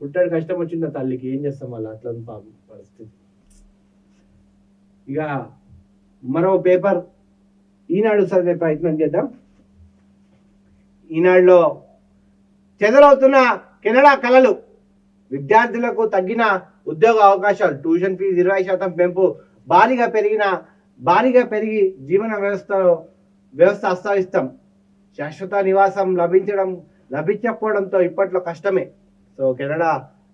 పుట్టాడు కష్టం వచ్చింది ఆ తల్లికి ఏం చేస్తాం వాళ్ళు అట్లా పాపం పరిస్థితి. ఇక మరో పేపర్. ఈనాడు చదివే ప్రయత్నం చేద్దాం. ఈనాడులో చెదరవుతున్న కెనడా కళలు విద్యార్థులకు తగ్గిన ఉద్యోగ అవకాశాలు ట్యూషన్ ఫీజు ఇరవై శాతం పెంపు భారీగా పెరిగిన భారీగా పెరిగి జీవన వ్యవస్థలో వ్యవస్థ అస్తవిస్తాం శాశ్వత నివాసం లభించడం లభించకపోవడంతో ఇప్పట్లో కష్టమే. సో కెనడా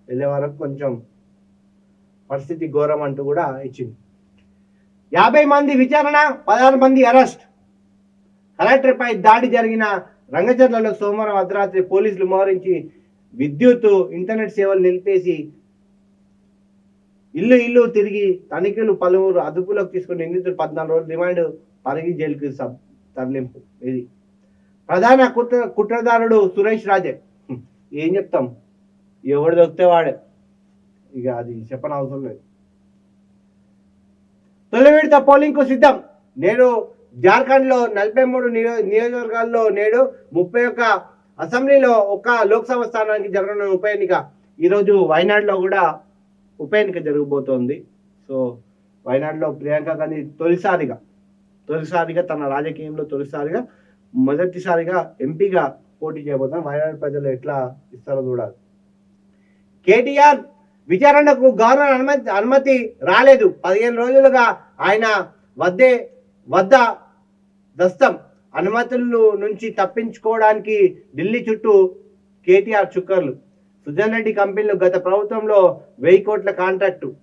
వెళ్ళే వరకు కొంచెం పరిస్థితి ఘోరం అంటూ కూడా ఇచ్చింది. యాభై మంది విచారణ పదహారు మంది అరెస్ట్. కలెక్టర్పై దాడి జరిగిన రంగచర్లలో సోమవారం అర్ధరాత్రి పోలీసులు మోహరించి విద్యుత్ ఇంటర్నెట్ సేవలు నిలిపేసి ఇల్లు ఇల్లు తిరిగి తనిఖీలు పలువురు అదుపులోకి తీసుకుని నిందితులు పద్నాలుగు రోజులు రిమాండ్ పరిగి జైలుకి సబ్ తరలింపు. ఇది ప్రధాన కుట్ర కుట్రదారుడు సురేష్ రాజే. ఏం చెప్తాం? ఎవడు దొరికితే వాడే. ఇక అది చెప్పని అవసరం లేదు. తొలి పోలింగ్కు సిద్ధం. నేడు జార్ఖండ్లో నలభై మూడు నియో నియోజకవర్గాల్లో నేడు ముప్పై ఒక్క అసెంబ్లీలో ఒక్క లోక్సభ స్థానానికి జరగనున్న ఉప ఎన్నిక. ఈరోజు వైనాడులో కూడా ఉప ఎన్నిక జరగబోతోంది. సో వైనాడులో ప్రియాంక గాంధీ తొలిసారిగా తొలిసారిగా తన రాజకీయంలో తొలిసారిగా మొదటిసారిగా ఎంపీగా పోటీ చేయబోతున్నాం వయనాడు ప్రజలు ఎట్లా ఇస్తారో చూడాలి. కేటీఆర్ విచారణకు గవర్నర్ అనుమతి అనుమతి రాలేదు. పదిహేను రోజులుగా ఆయన వద్దే వద్ద దస్తం. అనుమతుల నుంచి తప్పించుకోవడానికి ఢిల్లీ చుట్టూ కేటీఆర్ చుక్కర్లు. సుజన్ రెడ్డి కంపెనీలు గత ప్రభుత్వంలో వెయ్యి కోట్ల కాంట్రాక్టు.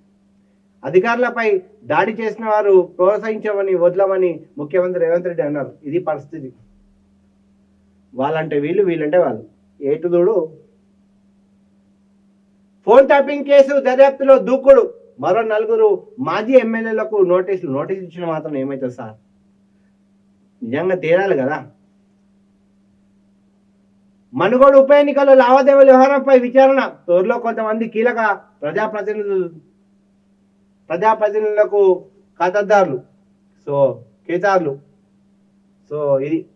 అధికారులపై దాడి చేసిన వారు ప్రోత్సహించమని వదలమని ముఖ్యమంత్రి రేవంత్ రెడ్డి అన్నారు. ఇది పరిస్థితి. వాళ్ళంటే వీళ్ళు వీళ్ళంటే వాళ్ళు. ఏటుదోడు ఫోన్ ట్యాపింగ్ కేసు దర్యాప్తులో దూకుడు. మరో నలుగురు మాజీ ఎమ్మెల్యేలకు నోటీసులు నోటీస్ ఇచ్చిన మాత్రం ఏమవుతుంది సార్? నిజంగా తేరాలి కదా? మనుగోడు ఉప ఎన్నికల్లో లావాదేవీల వ్యవహారంపై విచారణ. త్వరలో కొంతమంది కీలక ప్రజాప్రతినిధులు ప్రజాప్రతినిధులకు ఖాతాదారులు సో కేతారులు సో ఇది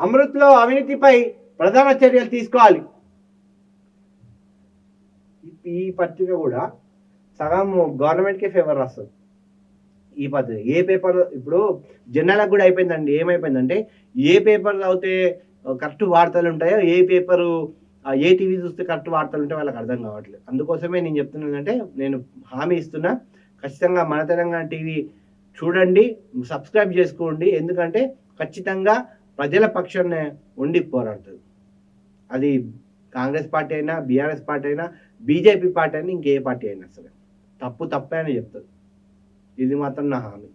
అమృత్లో అవినీతిపై ప్రధాన చర్యలు తీసుకోవాలి. ఈ పత్రిక కూడా సగం గవర్నమెంట్కే ఫేవర్ రాస్తుంది. ఈ పత్రిక ఏ పేపర్ ఇప్పుడు జనాలకు కూడా అయిపోయిందండి. ఏమైపోయిందంటే ఏ పేపర్ చదివితే కరెక్ట్ వార్తలు ఉంటాయో ఏ పేపరు ఏ టీవీ చూస్తే కరెక్ట్ వార్తలు ఉంటే వాళ్ళకి అర్థం కావట్లేదు. అందుకోసమే నేను చెప్తున్నాను అంటే నేను హామీ ఇస్తున్నా ఖచ్చితంగా మన తెలంగాణ టీవీ చూడండి సబ్స్క్రైబ్ చేసుకోండి. ఎందుకంటే ఖచ్చితంగా ప్రజల పక్షాన్ని ఉండి పోరాడుతుంది. అది కాంగ్రెస్ పార్టీ అయినా బీఆర్ఎస్ పార్టీ అయినా బీజేపీ పార్టీ అయినా ఇంకే పార్టీ అయినా సరే. తప్పు తప్పే అని చెప్తుంది ఇది మాత్రం నా హామీ.